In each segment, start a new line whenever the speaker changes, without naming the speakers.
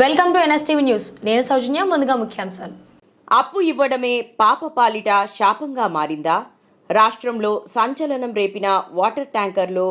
Welcome to NSTV news. నేను సౌజన్య ముందుగా ముఖ్యాంశాలు.
అప్పు ఇవ్వడమే పాప పాలిట శాపంగా మారిందా? రాష్ట్రంలో సంచలనం రేపిన వాటర్ ట్యాంకర్లో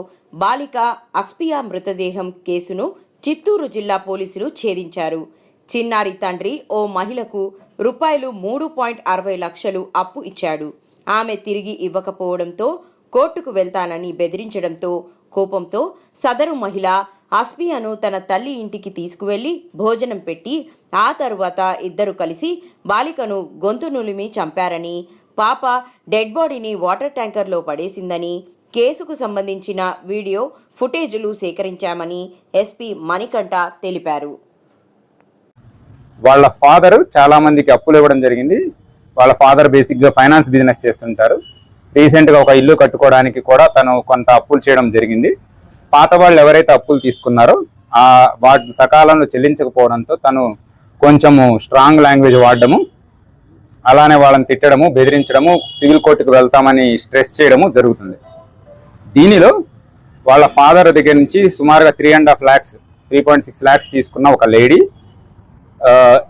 బాలిక అస్పియా మృతదేహం కేసును చిత్తూరు జిల్లా పోలీసులు ఛేదించారు. చిన్నారి తండ్రి ఓ మహిళకు రూపాయలు మూడు పాయింట్ అరవై లక్షలు అప్పు ఇచ్చాడు. ఆమె తిరిగి ఇవ్వకపోవడంతో కోర్టుకు వెళ్తానని బెదిరించడంతో కోపంతో సదరు మహిళ అస్పియాను తన తల్లి ఇంటికి తీసుకువెళ్ళి భోజనం పెట్టి ఆ తరువాత ఇద్దరు కలిసి బాలికను గొంతు నులిమి చంపారని పాప డెడ్ బాడీని వాటర్ ట్యాంకర్లో పడేసిందని కేసుకు సంబంధించిన వీడియో ఫుటేజీలు సేకరించామని ఎస్పీ మణికంఠ తెలిపారు.
వాళ్ళ ఫాదర్ చాలా మందికి అప్పులు ఇవ్వడం జరిగింది. వాళ్ళ ఫాదర్ బేసిక్గా ఫైనాన్స్ బిజినెస్ చేస్తుంటారు. రీసెంట్గా ఒక ఇల్లు కట్టుకోవడానికి కూడా తను కొంత అప్పులు చేయడం జరిగింది. పాత వాళ్ళు ఎవరైతే అప్పులు తీసుకున్నారో ఆ వాటిని సకాలంలో చెల్లించకపోవడంతో తను కొంచెము స్ట్రాంగ్ లాంగ్వేజ్ వాడడము అలానే వాళ్ళని తిట్టడము బెదిరించడము సివిల్ కోర్టుకు వెళ్తామని స్ట్రెస్ చేయడము జరుగుతుంది. దీనిలో వాళ్ళ ఫాదర్ దగ్గర నుంచి సుమారుగా three and half lakhs three point six lakhs తీసుకున్న ఒక లేడీ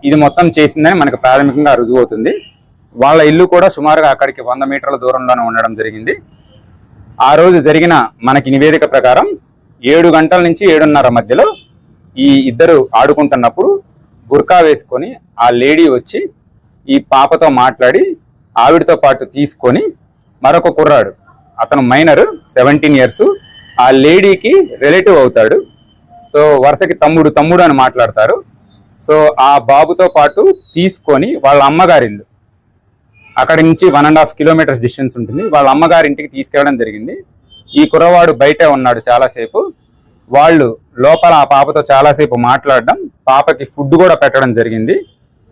ఇది మొత్తం చేసిందని మనకు ప్రాథమికంగా రుజువు అవుతుంది వాళ్ళ ఇల్లు కూడా సుమారుగా అక్కడికి వంద మీటర్ల దూరంలోనే ఉండడం జరిగింది. ఆ రోజు జరిగిన మనకి నివేదిక ప్రకారం ఏడు గంటల నుంచి ఏడున్నర మధ్యలో ఈ ఇద్దరు ఆడుకుంటున్నప్పుడు బుర్కా వేసుకొని ఆ లేడీ వచ్చి ఈ పాపతో మాట్లాడి ఆవిడతో పాటు తీసుకొని మరొక కుర్రాడు అతను మైనర్ సెవెంటీన్ ఇయర్స్. ఆ లేడీకి రిలేటివ్ అవుతాడు. సో వరుసకి తమ్ముడు తమ్ముడు అని మాట్లాడతారు. సో ఆ బాబుతో పాటు తీసుకొని వాళ్ళ అమ్మగారిల్లు అక్కడి నుంచి one and half kilometres distance ఉంటుంది. వాళ్ళ అమ్మగారి ఇంటికి తీసుకెళ్ళడం జరిగింది. ఈ కుర్రవాడు బయటే ఉన్నాడు చాలాసేపు. వాళ్ళు లోపల ఆ పాపతో చాలాసేపు మాట్లాడడం పాపకి ఫుడ్ కూడా పెట్టడం జరిగింది.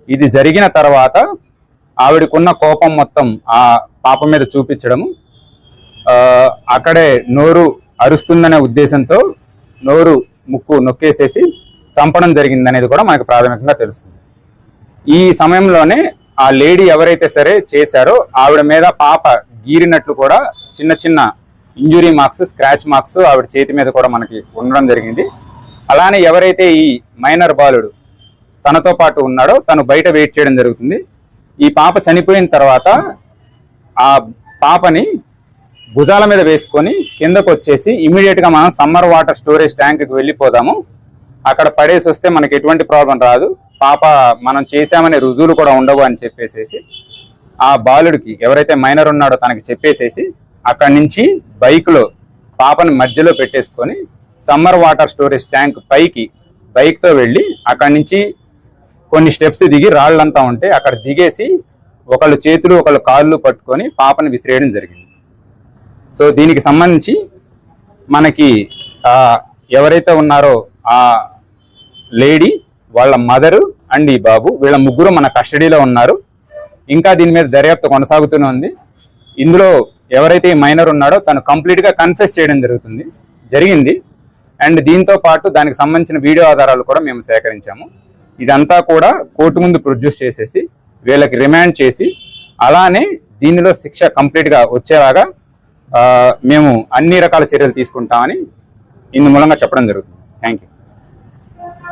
ఇది జరిగిన తర్వాత ఆవిడకున్న కోపం మొత్తం ఆ పాప మీద చూపించడము. అక్కడే నోరు అరుస్తుందనే ఉద్దేశంతో నోరు ముక్కు నొక్కేసేసి చంపడం జరిగింది అనేది కూడా మనకు ప్రాథమికంగా తెలుస్తుంది. ఈ సమయంలోనే ఆ లేడీ ఎవరైతే సరే చేశారో ఆవిడ మీద పాప గీరినట్లు కూడా చిన్న చిన్న ఇంజురీ మార్క్స్ స్క్రాచ్ మార్క్స్ ఆవిడ చేతి మీద కూడా మనకి ఉండడం జరిగింది. అలానే ఎవరైతే ఈ మైనర్ బాలుడు తనతో పాటు ఉన్నాడో తను బయట వెయిట్ చేయడం జరుగుతుంది. ఈ పాప చనిపోయిన తర్వాత ఆ పాపని భుజాల మీద వేసుకొని కిందకు వచ్చేసి ఇమీడియట్గా మనం సమ్మర్ వాటర్ స్టోరేజ్ ట్యాంక్కి వెళ్ళిపోదాము. అక్కడ పడేసి వస్తే మనకి ఎటువంటి ప్రాబ్లం రాదు. పాప మనం చేశామనే రుజువులు కూడా ఉండవు అని చెప్పేసేసి ఆ బాలుడికి ఎవరైతే మైనర్ ఉన్నాడో తనకి చెప్పేసేసి అక్కడి నుంచి బైక్లో పాపని మధ్యలో పెట్టేసుకొని సమ్మర్ వాటర్ స్టోరేజ్ ట్యాంక్ పైకి బైక్తో వెళ్ళి అక్కడి నుంచి కొన్ని స్టెప్స్ దిగి రాళ్ళంతా ఉంటే అక్కడ దిగేసి ఒకళ్ళు చేతులు ఒకళ్ళు కాళ్ళు పట్టుకొని పాపని విసిరేయడం జరిగింది. సో దీనికి సంబంధించి మనకి ఎవరైతే ఉన్నారో ఆ లేడీ వాళ్ళ మదరు అండ్ ఈ బాబు వీళ్ళ ముగ్గురు మన కస్టడీలో ఉన్నారు. ఇంకా దీని మీద దర్యాప్తు కొనసాగుతూనే ఉంది. ఇందులో ఎవరైతే ఈ మైనర్ ఉన్నాడో తను కంప్లీట్గా కన్ఫెస్ చేయడం జరుగుతుంది జరిగింది. అండ్ దీంతో పాటు దానికి సంబంధించిన వీడియో ఆధారాలు కూడా మేము సేకరించాము. ఇదంతా కూడా కోర్టు ముందు ప్రొడ్యూస్ చేసేసి వీళ్ళకి రిమాండ్ చేసి అలానే దీనిలో శిక్ష కంప్లీట్గా వచ్చేలాగా మేము అన్ని రకాల చర్యలు తీసుకుంటామని ఇందు మూలంగా చెప్పడం జరుగుతుంది. Thank you